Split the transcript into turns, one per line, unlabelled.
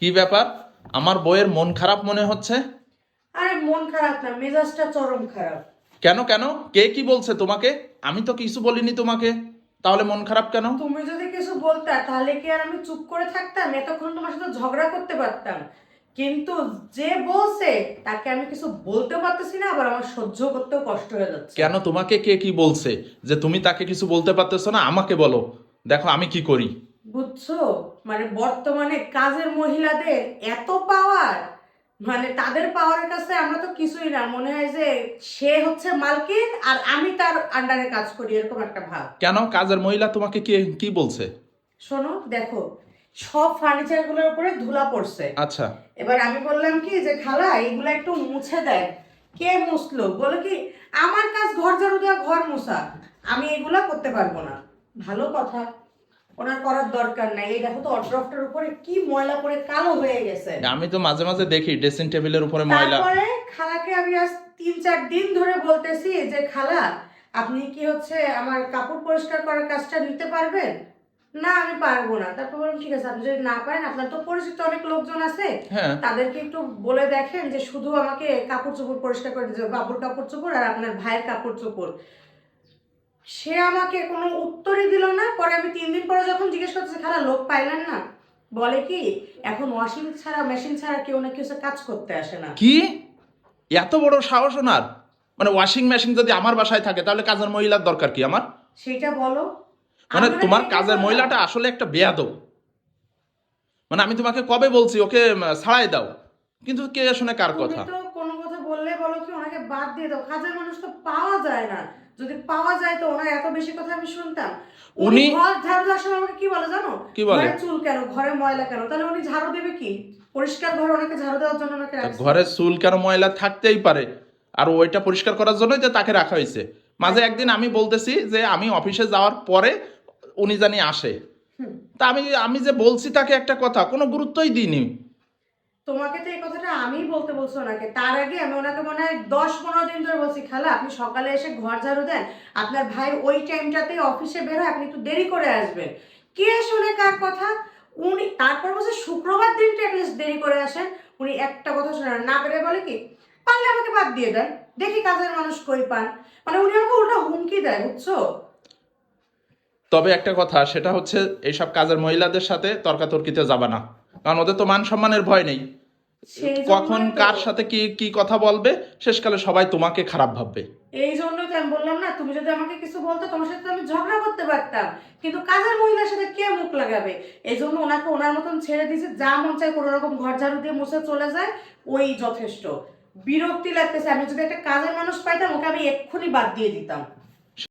কি ব্যাপার? আমার বইয়ের মন খারাপ মনে হচ্ছে?
আরে মন খারাপ না মেজাজটা চরম খারাপ।
কেন কেন? কে কি বলছে তোমাকে? আমি তো কিছু বলিনি তোমাকে। তাহলে মন খারাপ কেন?
তুমি যদি কিছু বলতা তাহলে কি আর আমি চুপ করে থাকতাম? এতক্ষণ তোমার সাথে ঝগড়া করতে পারতাম। কিন্তু যে বলছে তাকে আমি কিছু বলতে পারতেছি না আবার আমার সহ্য করতেও কষ্ট হয়ে যাচ্ছে।
কেন তোমাকে কে কি বলছে? যে তুমি তাকে কিছু বলতে পারতেছো না আমাকে বলো। দেখো আমি কি করি।
বুঝছ? মানে বর্তমানে কাজের মহিলাদের এত পাওয়ার মানে তাদের পাওয়ারের কাছে আমরা তো কিছুই না। মনে হয় যে সে হচ্ছে মালকিন আর আমি তার আন্ডারে কাজ করি এরকম একটা ভাব।
কেন? কাজের মহিলা তোমাকে কে কি বলছে?
শোনো দেখো সব ফার্নিচারগুলোর উপরে ধুলা পড়ছে।
আচ্ছা।
এবার আমি বললাম কি যে খালা এগুলা একটু মুছে দেয় কে মুছলো? বলে কি আমার কাজ ঘর ঝাড়ু দেওয়া ঘর মোছা। আমি এগুলা করতে পারব না। ভালো কথা। ওনার করার দরকার নাই। এই দেখো তো উপরে কি ময়লা পড়ে কালো হয়ে গেছে।
আমি তো মাঝে মাঝে দেখি ড্রেসিং টেবিলের উপরে ময়লা।
তারপরে খালাকে আমি আজ তিন চার দিন ধরে বলতেছি যে খালা আপনি কি হচ্ছে আমার কাপড় পরিষ্কার করার কাজটা নিতে পারবেন? না আমি পারব না। তারপর বললাম ঠিক আছে আপনি যদি না পারেন আপনার তো পরিচিত অনেক লোকজন আছে।
হ্যাঁ।
তাদেরকে একটু বলে দেখেন যে শুধু আমাকে কাপড় চোপড় পরিষ্কার করে দিতে হবে বাবুর কাপড় চোপড় আর আপনার ভাইয়ের কাপড় চোপড়। সে আমাকে কোনো উত্তরই দিল না। পরে আমি তিন দিন পরে যখন জিজ্ঞেস করতেছি খালা লোক পাইলেন না? বলে কি এখন ওয়াশিং ছাড়া মেশিন ছাড়া কেউ না কেউ কাজ করতে আসে না।
কি? এত বড় সাহস ওনার? মানে ওয়াশিং মেশিন যদি আমার বাসায় থাকে তাহলে কাজের মহিলার দরকার কি আমার?
সেটা বলো।
মানে তোমার কাজের মহিলাটা আসলে একটা বেয়াদব। মানে আমি তোমাকে কবে বলছি ওকে ছাড়াই দাও। কিন্তু কে শুনে কার কথা?
কোনো কথা বললে বলো কি ওনাকে বাদ দিয়ে দাও। কাজের মানুষ তো পাওয়া যায় না। যদি পাওয়া যায় তো ওনার এত বেশি কথা আমি শুনতাম। উনি ঘর ঝাড়ু দেওয়ার সময় আমাকে কি বলে জানো?
কি বলে?
চুল কেন? ঘরে ময়লা কেন? তাহলে উনি ঝাড়ু দেবে কি? পরিষ্কার ঘরে ওনাকে ঝাড়ু দেওয়ার জন্য ওনাকে।
ঘরে চুল কেন ময়লা থাকতেই পারে? আর ওইটা পরিষ্কার করার জন্যই যে তাকে রাখা হয়েছে। মাঝে একদিন আমি বলতেছি যে আমি অফিসে যাওয়ার পরে উনি জানি আসে। তা আমি আমি যে বলছি তাকে একটা কথা কোনো গুরুত্বই দিইনি।
তোমাকে তো এই কথাটা আমিই বলতে বলছো ওনাকে। তার আগে আমি ওনাকে মনে হয় দশ পনেরো দিন ধরে বলছি, খালা, আপনি সকালে এসে ঘর ঝাড়ু দেন। আপনার ভাই ওই টাইমটাতে অফিসে বের আপনি একটু দেরি করে আসবেন। কে শুনে কার কথা? উনি তারপর বলছে, শুক্রবার দিনটা অ্যাটলিস্ট দেরি করে আসেন। উনি একটা কথা শোনেন না। পেরে বলে কি, পারলে আমাকে বাদ দিয়ে দেন। দেখি কাজের মানুষ কই পান। মানে উনি আমাকে উল্টা হুমকি দেয়, বুঝছ?
তবে একটা কথা, সেটা হচ্ছে, এইসব কাজের মহিলাদের সাথে তর্কাতর্কিতে যাবে না। কারণ ওদের তো মান সম্মানের ভয় নেই। কখন কার সাথে কি কি কথা বলবে? শেষকালে সবাই তোমাকে খারাপ ভাববে।
এই জন্যই তো আমি বললাম না তুমি যদি আমাকে কিছু বলতো তোমার সাথে আমি ঝগড়া করতে পারতাম। কিন্তু কাজের মহিলার সাথে কে মুখ লাগাবে? এই জন্য ওনাকে ওনার মতন ছেড়ে দিয়েছে যা মন চায় কোনো রকম ঘর ঝাড়ু দিয়ে মুছে চলে যায় ওই যথেষ্ট। বিরক্তি লাগতেছে আমি যদি একটা কাজের মানুষ পাইতাম ওকে আমি এক্ষুনি বাদ দিয়ে দিতাম।